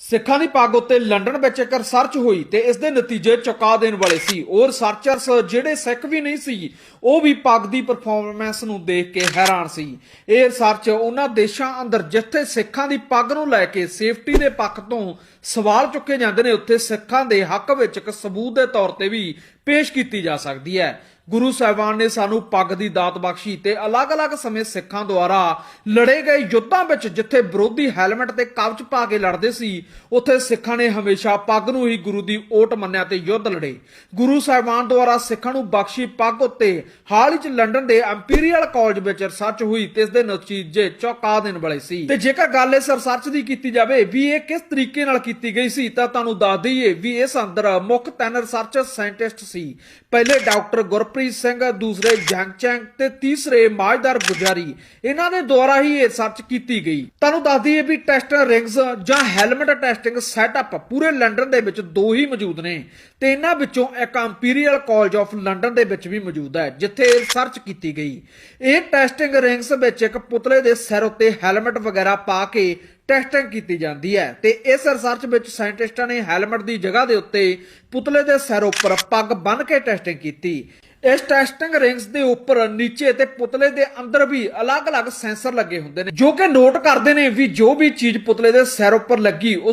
ਸਿੱਖਾਂ ਦੀ ਪੱਗ ਉੱਤੇ ਲੰਡਨ ਵਿੱਚ ਇੱਕ ਰਿਸਰਚ ਹੋਈ ਤੇ ਇਸ ਦੇ ਨਤੀਜੇ ਚੁਕਾ ਦੇਣ ਵਾਲੇ ਸੀ। ਉਹ ਰਿਸਰਚਰਸ ਜਿਹੜੇ ਸਿੱਖ ਵੀ ਨਹੀਂ ਸੀ, ਉਹ ਵੀ ਪੱਗ ਦੀ ਪਰਫਾਰਮੈਂਸ ਨੂੰ ਦੇਖ ਕੇ ਹੈਰਾਨ ਸੀ। ਇਹ ਰਿਸਰਚ ਉਹਨਾਂ ਦੇਸ਼ਾਂ ਅੰਦਰ ਜਿੱਥੇ ਸਿੱਖਾਂ ਦੀ ਪੱਗ ਨੂੰ ਲੈ ਕੇ ਸੇਫਟੀ ਦੇ ਪੱਖ ਤੋਂ ਸਵਾਲ ਚੁੱਕੇ ਜਾਂਦੇ ਨੇ, ਉੱਥੇ ਸਿੱਖਾਂ ਦੇ ਹੱਕ ਵਿੱਚ ਇੱਕ ਸਬੂਤ ਦੇ ਤੌਰ ਤੇ ਵੀ ਪੇਸ਼ ਕੀਤੀ ਜਾ ਸਕਦੀ ਹੈ। ਗੁਰੂ ਸਾਹਿਬਾਨ ਨੇ ਸਾਨੂੰ ਪੱਗ ਦੀ ਦਾਤ ਬਖਸ਼ੀ ਤੇ ਅਲੱਗ-ਅਲੱਗ ਸਮੇਂ ਸਿੱਖਾਂ ਦੁਆਰਾ ਲੜੇ ਗਏ ਯੁੱਧਾਂ ਵਿੱਚ ਜਿੱਥੇ ਵਿਰੋਧੀ ਹੈਲਮਟ ਤੇ ਕਵਚ ਪਾ ਕੇ ਲੜਦੇ ਸੀ, ਉੱਥੇ ਸਿੱਖਾਂ ਨੇ ਹਮੇਸ਼ਾ ਪੱਗ ਨੂੰ ਹੀ ਗੁਰੂ ਦੀ ਓਟ ਮੰਨਿਆ ਤੇ ਯੁੱਧ ਲੜੇ। ਗੁਰੂ ਸਾਹਿਬਾਨ ਦੁਆਰਾ ਸਿੱਖਾਂ ਨੂੰ ਬਖਸ਼ੀ ਪੱਗ ਉੱਤੇ ਹਾਲ ਹੀ ਚ ਲੰਡਨ ਦੇ ਇੰਪੀਰੀਅਲ ਕਾਲਜ ਵਿੱਚ ਰਿਸਰਚ ਹੋਈ ਤੇ ਇਸ ਦੇ ਨਤੀਜੇ ਚੌਕਾ ਦੇਣ ਵਾਲੇ ਸੀ। ਤੇ ਜੇਕਰ ਗੱਲ ਇਸ ਰਿਸਰਚ ਦੀ ਕੀਤੀ ਜਾਵੇ ਵੀ ਇਹ ਕਿਸ ਤਰੀਕੇ ਨਾਲ ਕੀਤੀ ਗਈ ਸੀ, ਤਾਂ ਤੁਹਾਨੂੰ ਦੱਸ ਦਈਏ ਵੀ ਇਸ ਅੰਦਰ ਮੁੱਖ ਤਿੰਨ ਰਿਸਰਚ ਸਾਇੰਟਿਸਟ ਸੀ। ਪਹਿਲੇ ਡਾਕਟਰ ਗੁਰਪ੍ਰੀਤ ਸਿੰਘ, ਦੂਸਰੇ ਜੰਗ ਚੈਂਗ ਤੇ ਤੀਸਰੇ ਮਾਜਦਾਰ ਗੁਜਾਰੀ ਇਹਨਾਂ ਦੇ ਦੁਆਰਾ ਹੀ ਇਹ ਰਿਸਰਚ ਕੀਤੀ ਗਈ। ਤੁਹਾਨੂੰ ਦੱਸ ਦਈਏ ਵੀ ਟੈਸਟ ਰਿੰਗਸ ਜਾਂ ਹੈਲਮਟ ਟੈਸਟਿੰਗ ਸੈਟਅਪ ਪੂਰੇ ਲੰਡਨ ਦੇ ਵਿੱਚ ਦੋ ਹੀ ਮੌਜੂਦ ਨੇ ਤੇ ਇਹਨਾਂ ਵਿੱਚੋਂ ਇੱਕ ਇੰਪੀਰੀਅਲ ਕਾਲਜ ਆਫ ਲੰਡਨ ਦੇ ਵਿੱਚ ਵੀ ਮੌਜੂਦ ਹੈ, ਜਿੱਥੇ ਇਹ ਰਿਸਰਚ ਕੀਤੀ ਗਈ। ਇਹ ਟੈਸਟਿੰਗ ਰਿੰਗਸ ਵਿੱਚ ਇੱਕ ਪੁਤਲੇ ਦੇ ਸਿਰ ਉੱਤੇ ਹੈਲਮਟ ਵਗੈਰਾ ਪਾ ਕੇ ਟੈਸਟਿੰਗ ਕੀਤੀ ਜਾਂਦੀ ਹੈ ਤੇ ਇਸ ਰਿਸਰਚ ਵਿੱਚ ਸਾਇੰਟਿਸਟਾਂ ਨੇ ਹੈਲਮਟ ਦੀ ਜਗ੍ਹਾ ਦੇ ਉੱਤੇ ਪੁਤਲੇ ਦੇ ਸਿਰ ਉੱਪਰ ਪੱਗ ਬੰਨ ਕੇ ਟੈਸਟਿੰਗ ਕੀਤੀ। ਇਸ ਟੈਸਟਿੰਗ ਰਿੰਗਸ ਦੇ ਉੱਪਰ ਨੀਚੇ ਤੇ ਪੁਤਲੇ ਦੇ ਅੰਦਰ ਵੀ ਅਲੱਗ-ਅਲੱਗ ਸੈਂਸਰ ਲੱਗੇ ਹੁੰਦੇ ਨੇ, ਜੋ ਕਿ ਨੋਟ ਕਰਦੇ ਨੇ ਵੀ ਜੋ ਵੀ ਚੀਜ਼ ਪੁਤਲੇ ਦੇ ਸਿਰ ਉੱਪਰ ਲੱਗੀ, ਉਹ